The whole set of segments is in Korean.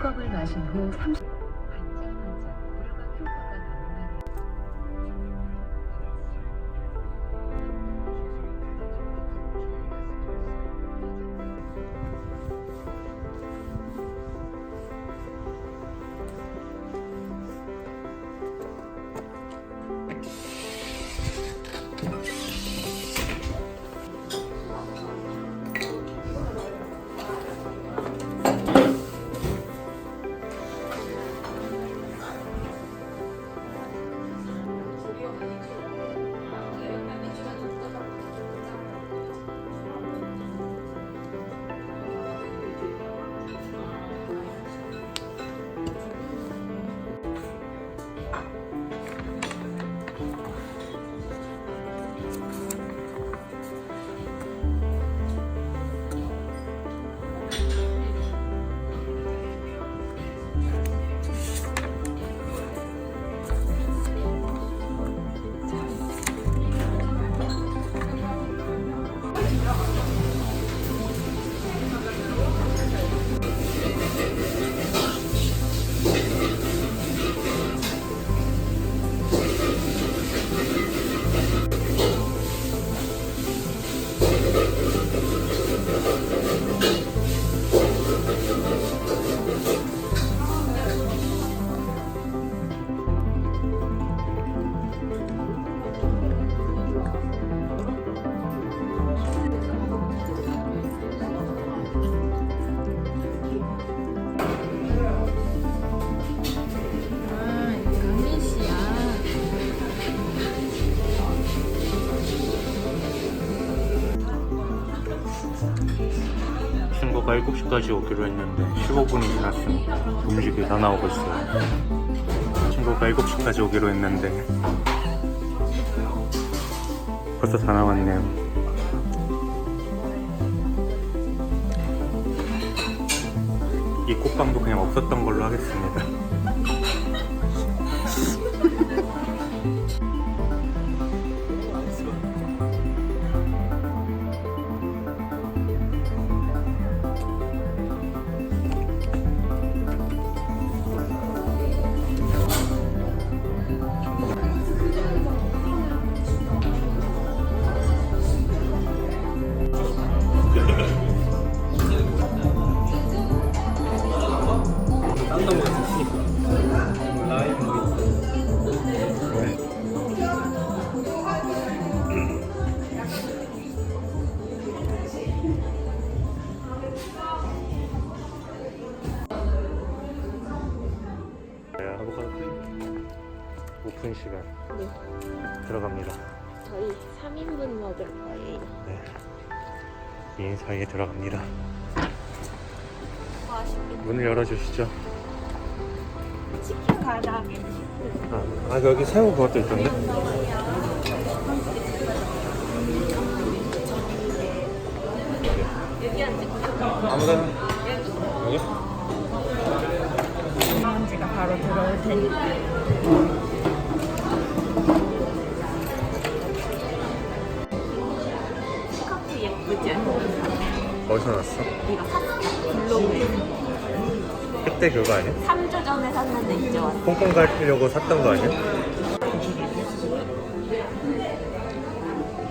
컵을 마신 후 30... 친구가 7시까지 오기로 했는데 15분이 지났습니다. 음식이 다 나오고 있어요. 친구가 7시까지 오기로 했는데 벌써 다 나왔네요. 이 꽃빵도 그냥 없었던 걸로 하겠습니다. 아보카도 오픈 시간 네. 들어갑니다. 저희 3인분 먹을 거예요. 네. 2인 사이에 들어갑니다. 맛있겠다. 문을 열어주시죠. 치킨 가닥에 아, 아 여기 새우 그것도 있던데? 아무데나 여기? 먼지가 바로 들어올 테니까. 그때 그거 아니야? 3주 전에 샀는데 이제 왔어. 홍콩 가려고 샀던 거 아니야?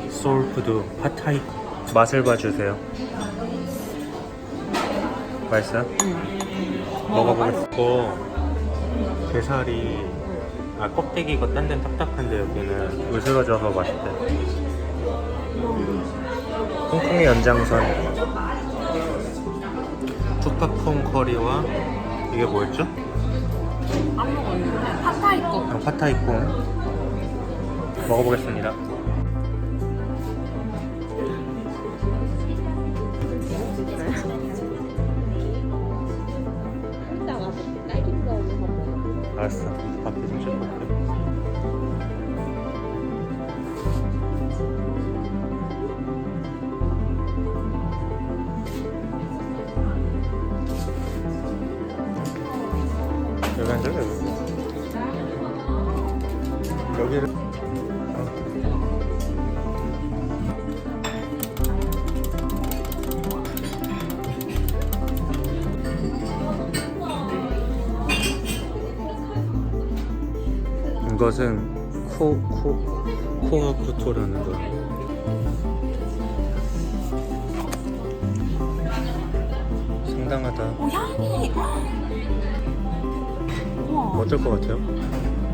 소울푸드 팟타이 맛을 봐주세요. 맛있어요? 먹어보겠고 게살이 아 껍데기가 딴 데는 딱딱한데 여기는 으스러져서 맛있대. 홍콩의 연장선 투파퐁 커리와 이게 뭐였죠? 안 먹었는데? 핫타이 거. 아, 파타이콩 먹어보겠습니다. 딸기 먹어. 알았어. 밖에 좀 찍어볼게. 여기를 이것은 코, 코, 코어쿠토라는 거. 상당하다. 오, 향이! 아. 어떨 것 같아요?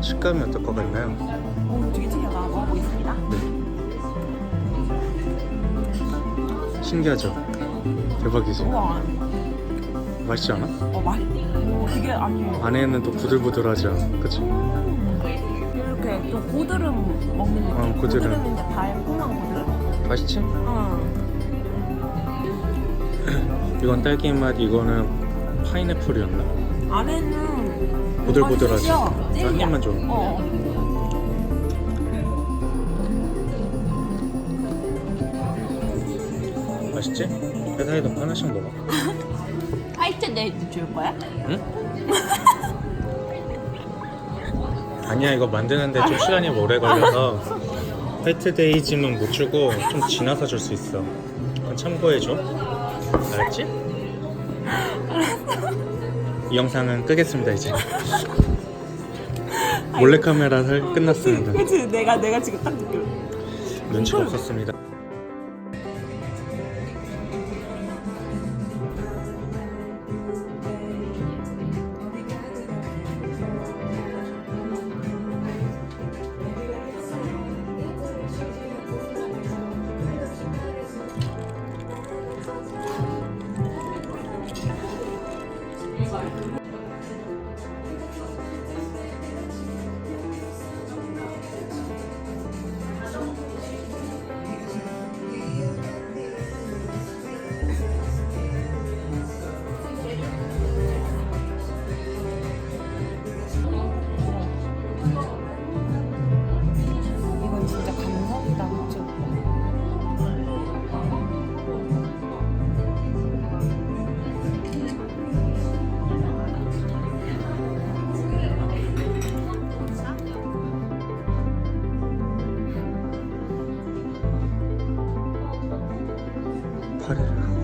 식감이 어떨 것 같나요? 오 되게 특이하다. 먹어보겠습니다. 신기하죠? 대박이지? 우와. 맛있지 않아? 어 맛. 오 되게 아니. 안에는 또 부들부들하지 않아? 그치? 이렇게 좀 고드름 먹는 느낌. 어, 고드름. 고드름인데 달콤한 고드름. 맛있지? 응. 이건 딸기 맛, 이거는 파인애플이었나? 안에는 보들보들하지? 이건 젤리야. 난 젤리야. 힘만 줘. 어. 맛있지? 회사에도 하나씩 먹어. 화이트 데이트 줄 거야? 응? 아니야 이거 만드는데 좀 시간이 오래 걸려서 화이트데이지는 못 주고 좀 지나서 줄 수 있어 그건 참고해줘 알았지? 이 영상은 끄겠습니다 이제. 몰래카메라 살 끝났습니다. 그치. 내가 내가 지금 딱 느껴. 눈치가 없었습니다 파리를 하고 싶어